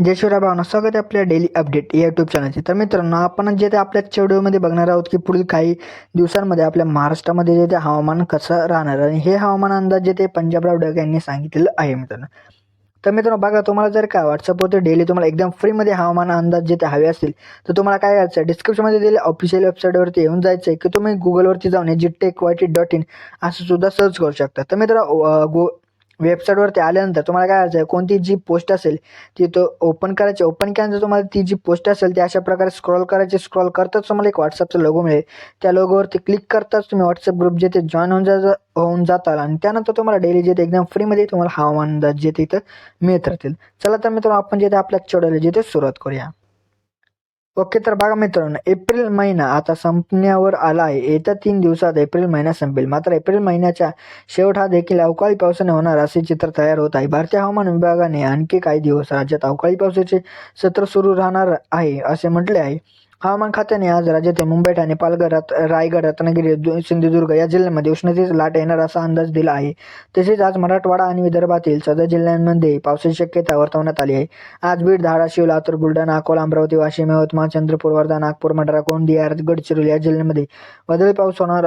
जयशिवराय भावना स्वागत आहे आपल्या डेली अपडेट या यूट्यूब चॅनलचे तर मित्रांनो आपण जे ते आपल्या व्हिडिओमध्ये बघणार आहोत की पुढील काही दिवसांमध्ये आपल्या महाराष्ट्रामध्ये जे ते हवामान कसं राहणार आणि हे हवामान अंदाज जे ते पंजाबराव डग यांनी सांगितलेलं आहे मित्रांनो. तर मित्रांनो बघा तुम्हाला जर का व्हॉट्सअपवरती डेली तुम्हाला एकदम फ्रीमध्ये हवामान अंदाज जे ते हवे असतील तर तुम्हाला काय करायचं आहे डिस्क्रिप्शनमध्ये दिलेल्या ऑफिशियल वेबसाईटवरती येऊन जायचं आहे की तुम्ही गुगलवरती जाऊन G tech Y T dot in असं सुद्धा सर्च करू शकता. तर मित्रांनो गो वेबसाईटवरती आल्यानंतर तुम्हाला काय करायचं आहे? कोणती जी पोस्ट असेल ती तो ओपन करायची. ओपन केल्यानंतर तुम्हाला ती जी पोस्ट असेल ती अशा प्रकारे स्क्रॉल करायची. स्क्रॉल करताच तुम्हाला एक व्हॉट्सअपचा लोगो मिळेल. त्या लोगोवरती क्लिक करताच तुम्ही व्हॉट्सअप ग्रुप जे ते जॉईन होऊन जा होऊन जाताल आणि त्यानंतर तुम्हाला डेली जे ते एकदम फ्रीमध्ये तुम्हाला हवामान अंदाज जे ते इथं मिळत राहतील. चला तर मित्रांनो आपण जे ते आपल्या चढवले जे ते सुरुवात करूया. ओके तर बघा मित्रांनो एप्रिल महिना आता संपण्यावर आला आहे. येत्या तीन दिवसात एप्रिल महिना संपेल. मात्र एप्रिल महिन्याच्या शेवट हा देखील अवकाळी पावसाने होणार असे चित्र तयार होत आहे. भारतीय हवामान विभागाने आणखी काही दिवस राज्यात अवकाळी पावसाचे सत्र सुरू राहणार आहे असे म्हटले आहे. हवामान खात्याने आज राज्यातील मुंबई ठाणे पालघर रत रायगड रत्नागिरी दु- सिंधुदुर्ग या जिल्ह्यांमध्ये उष्णतेची लाट येणार असा अंदाज दिला आहे. तसेच आज मराठवाडा आणि विदर्भातील सदर जिल्ह्यांमध्ये पावसाची शक्यता वर्तवण्यात आली आहे. आज बीड धाराशिव लातूर बुलढाणा अकोला अमरावती वाशिम यवतमाळ चंद्रपूर वर्धा नागपूर मंडळा गोंदिया गडचिरोली या जिल्ह्यांमध्ये वादळी पाऊस होणार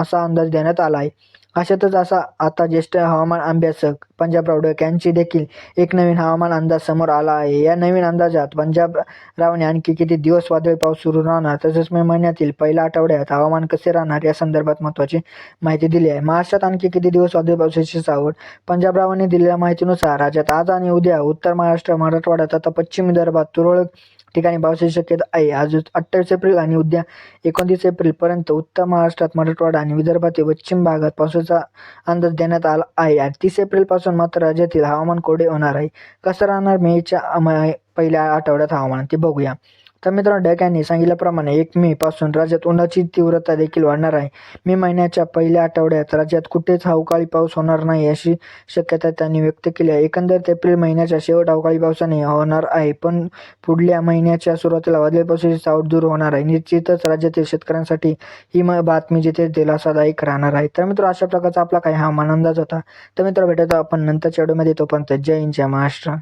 असा अंदाज देण्यात आला आहे. अशातच असा आता ज्येष्ठ हवामान अभ्यासक पंजाब रावडक यांची देखील एक नवीन हवामान अंदाज समोर आला आहे. या नवीन अंदाजात पंजाबरावने आणखी किती दिवस वादळी पाऊस सुरू राहणार तसेच मे महिन्यातील पहिल्या आठवड्यात हवामान कसे राहणार या संदर्भात महत्त्वाची माहिती दिली आहे. महाराष्ट्रात आणखी किती दिवस वादळी पावसाची सावड पंजाबरावांनी दिलेल्या माहितीनुसार राज्यात आज आणि उद्या उत्तर महाराष्ट्र मराठवाडा तथा पश्चिम विदर्भात तुरळक ठिकाणी पावसाची शक्यता आहे. आज अठ्ठावीस एप्रिल आणि उद्या एकोणतीस एप्रिलपर्यंत उत्तर महाराष्ट्रात मराठवाडा आणि विदर्भातील पश्चिम भागात पावसाचा अंदाज देण्यात आला आहे. आणि तीस एप्रिलपासून मात्र राज्यातील हवामान कोरडे होणार आहे. कसं राहणार? मेच्या म- पहिल्या आठवड्यात हवामान ते बघूया. तर मित्रांनो डॅक यांनी सांगितल्याप्रमाणे एक मे पासून राज्यात उन्हाची तीव्रता देखील वाढणार आहे. मे महिन्याच्या पहिल्या आठवड्यात राज्यात कुठेच अवकाळी पाऊस होणार नाही अशी शक्यता त्यांनी व्यक्त केली आहे. एकंदरीत एप्रिल महिन्याच्या शेवट अवकाळी पावसाने होणार आहे पण पुढल्या महिन्याच्या सुरुवातीला वादळी पावसाची सावट दूर होणार आहे. निश्चितच राज्यातील शेतकऱ्यांसाठी ही म बातमी जिथे दिलासादायक राहणार आहे. तर मित्र अशा प्रकारचा आपला काही हवामान अंदाज होता. तर मित्र भेटतो आपण नंतरच्या व्हिडिओमध्ये. तोपर्यंत जय हिंद जय महाराष्ट्र.